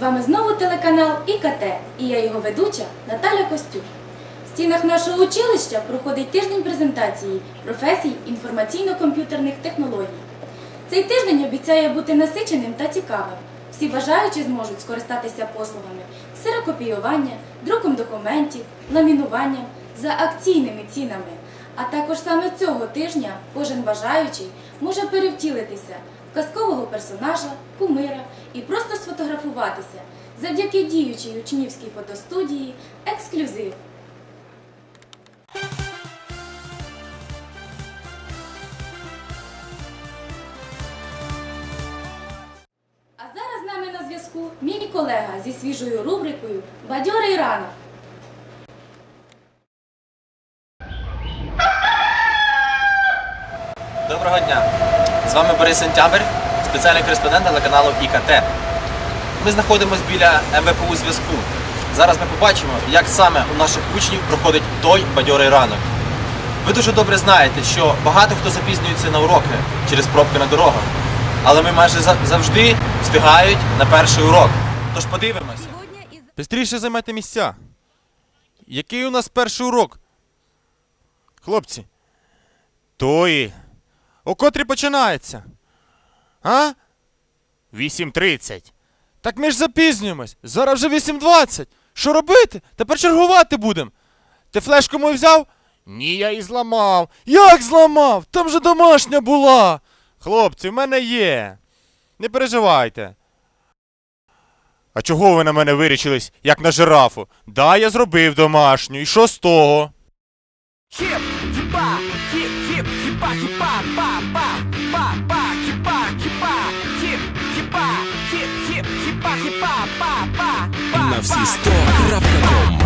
вами знову телеканал ІКТ і я його ведуча Наталя Костюк. В стінах нашого училища проходить тиждень презентації професій інформаційно-комп'ютерних технологій. Цей тиждень обіцяє бути насиченим та цікавим. Всі бажаючі зможуть скористатися послугами ксерокопіювання, друком документів, ламінуванням за акційними цінами. А також саме цього тижня кожен бажаючий може перевтілитися в казкового персонажа, кумира і просто сфотографуватися завдяки діючій учнівській фотостудії Ексклюзив. А зараз з нами на зв'язку мій колега зі свіжою рубрикою Бадьорий ранок. Доброго дня! З вами Борис Сентябрь, спеціальний кореспондент телеканалу ІКТ. Ми знаходимося біля МВПУ зв'язку. Зараз ми побачимо, як саме у наших учнів проходить той бадьорий ранок. Ви дуже добре знаєте, що багато хто запізнюється на уроки через пробки на дорогах. Але ми майже завжди встигають на перший урок. Тож подивимося. Бистріше займайте місця. Який у нас перший урок? Хлопці. Тої. О котрі починається? А? 8.30. Так ми ж запізнюємось. Зараз вже 8.20. Що робити? Тепер чергувати будемо. Ти флешку мою взяв? Ні, я її зламав. Як зламав? Там же домашня була. Хлопці, в мене є. Не переживайте. А чого ви на мене вирічились, як на жирафу? Да, я зробив домашню. І що з того? Хіп, хіп, хіпа, хіпа, па, па, па, па, хіпа, хіпа, хіп, хіпа, хіп, хіп, хіпа, хіпа, па, па, па, на всі сто крапка ком.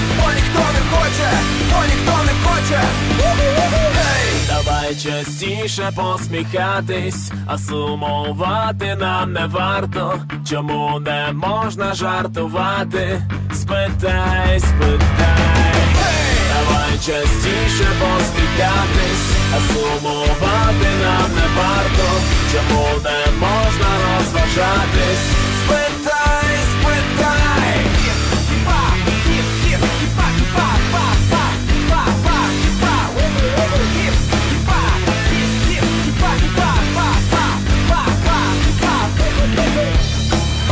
Частіше посміхатись, а сумувати нам не варто. Чому не можна жартувати? Спитай, спитай. Давай частіше посміхатись, а сумувати нам не варто. Чому не можна розважатись? Спитай.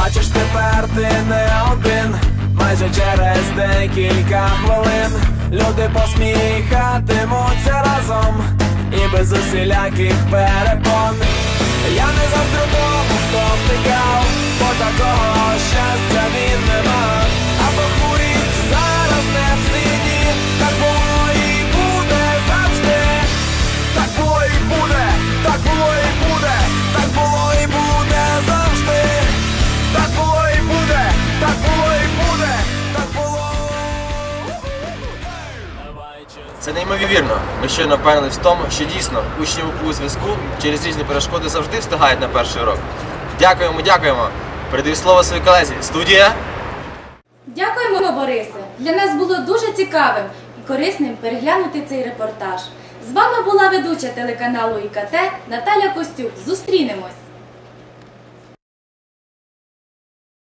Бачиш, тепер ти не один. Майже через декілька хвилин люди посміхатимуться разом і без усіляких перепон. Я не завжди тому, хто втикав, бо такого щастя він не мав. Це неймовірно. Ми щойно впевнились в тому, що дійсно учні у зв'язку через різні перешкоди завжди встигають на перший урок. Дякуємо, дякуємо. Передаю слово своїй колезі. Студія. Дякуємо, Борисе! Для нас було дуже цікавим і корисним переглянути цей репортаж. З вами була ведуча телеканалу ІКТ Наталя Костюк. Зустрінемось!